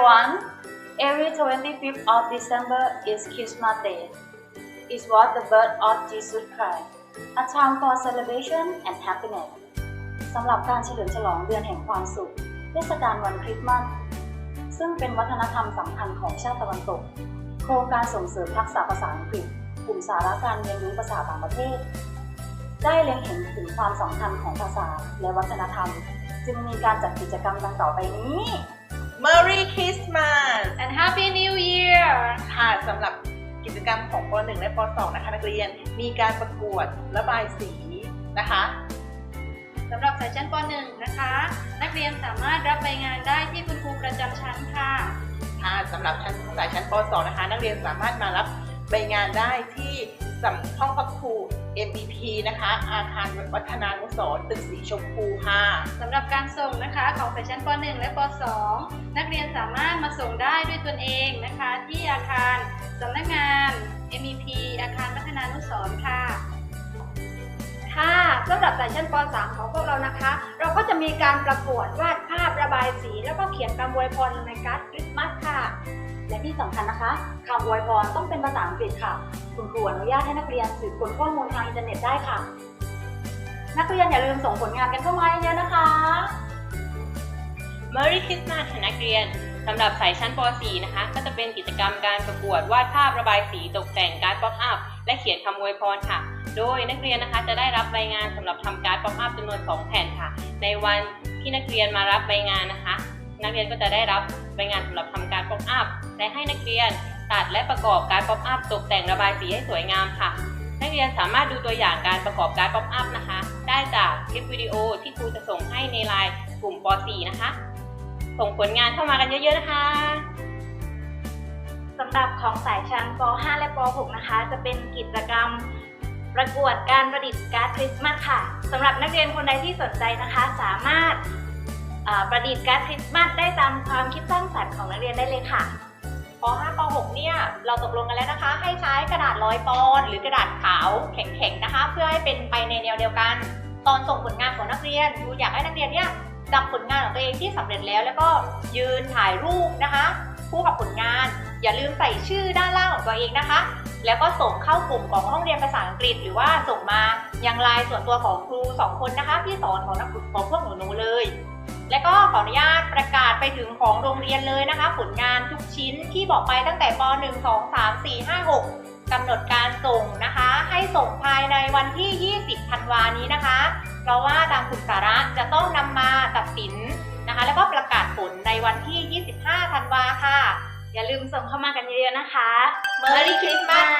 January 25th of December is Christmas Day. It was the birth of Jesus Christ, a time for celebration and happiness. สำหรับการเฉลิมฉลองเดือนแห่งความสุข เทศกาลวันคริสต์มาส ซึ่งเป็นวัฒนธรรมสำคัญของชาติตะวันตก โครงการส่งเสริมทักษะภาษาอังกฤษ กลุ่มสาระการเรียนรู้ภาษาต่างประเทศ ได้เล็งเห็นถึงความสำคัญของภาษาและวัฒนธรรม จึงมีการจัดกิจกรรมดังต่อไปนี้ Merry Christmas and Happy New Year ค่ะสำหรับกิจกรรมของป .1 และป .2 นะคะนักเรียนมีการประกวดระบายสีนะคะสำหรับสายชั้นป .1 นะคะ นักเรียนสามารถรับใบงานได้ที่คุณครูประจำชั้นค่ะค่ะสำหรับชั้นสายชั้นป .2 นะคะ นักเรียนสามารถมารับใบงานได้ที่ สำห้องพักครู MBP นะคะ อาคารวัฒนานุสรณ์ตึกสีชมพูค่ะสำหรับการส่งนะคะของสายชั้นป .1 และป .2 นักเรียนสามารถมาส่งได้ด้วยตนเองนะคะ ที่อาคารสำนักงาน MEP อาคารพัฒนานุสรณ์ค่ะ ค่ะสำหรับสายชั้นป .3 ของพวกเรานะคะ เราก็จะมีการประกวดวาดภาพระบายสี แล้วก็เขียนคำอวยพรในการ์ดคริสต์มาส ที่สำคัญนะคะคำอวยพรต้องเป็นภาษาอังกฤษค่ะ คุณครูอนุญาตให้นักเรียนสืบค้นข้อมูลทางอินเทอร์เน็ตได้ค่ะ นักเรียนอย่าลืมส่งผลงานกันเข้ามาเยอะๆนะคะ Merry Christmas ค่ะนักเรียนสำหรับสายชั้นป .4 นะคะ ก็จะเป็นกิจกรรมการประกวดวาดภาพระบายสีตกแต่งการ์ดป๊อปอัพและเขียนคำอวยพรค่ะ โดยนักเรียนนะคะจะได้รับใบงานสำหรับทำการ์ดป๊อปอัพจำนวน 2 แผ่นค่ะ ในวันที่นักเรียนมารับใบงานนะคะ นักเรียนก็จะได้รับใบงานสำหรับทำการป๊อปอัพ และให้นักเรียนตัดและประกอบการป๊อปอัพตกแต่งระบายสีให้สวยงามค่ะ นักเรียนสามารถดูตัวอย่างการประกอบการป๊อปอัพนะคะ ได้จากคลิปวิดีโอที่ครูจะส่งให้ในไลน์กลุ่มป .4 นะคะ ส่งผลงานเข้ามากันเยอะๆนะคะสำหรับของสายชั้นป .5 และป .6 นะคะ จะเป็นกิจกรรมประกวดการประดิษฐ์การ์ดคริสต์มาสค่ะสำหรับนักเรียนคนใดที่สนใจนะคะ สามารถประดิษฐ์การ์ดคริสต์มาสได้ตามความคิดสร้างสรรค์ของนักเรียนได้เลยค่ะ ป .5 ป .6 เนี่ยเราตกลงกันแล้วนะคะ ให้ใช้กระดาษร้อยปอนหรือกระดาษขาวแข็งๆนะคะ เพื่อให้เป็นไปในแนวเดียวกัน ตอนส่งผลงานของนักเรียนครูอยากให้นักเรียนเนี่ยจับผลงานของตัวเองที่สำเร็จแล้ว แล้วก็ยืนถ่ายรูปนะคะคู่กับผลงาน อย่าลืมใส่ชื่อด้านล่างของตัวเองนะคะ แล้วก็ส่งเข้ากลุ่มของห้องเรียนภาษาอังกฤษ หรือว่าส่งมา อยังไลน์ส่วนตัวของครูสองคนนะคะที่สอนของนักของพวกหนูๆเลย และก็ขออนุญาตประกาศไปถึงของโรงเรียนเลยนะคะ ผลงานทุกชิ้นที่บอกไปตั้งแต่ป .1 2 3 4 5 6กำหนดการส่งนะคะ ให้ส่งภายในวันที่ 20ธันวานี้นะคะ เพราะว่าทางคุณสาระจะต้องนำมาตัดสินนะคะ แล้วก็ประกาศผลในวันที่ 25ธันวาค่ะ อย่าลืมส่งเข้ามากันเยอะๆนะคะ Merry Christmas ค่ะ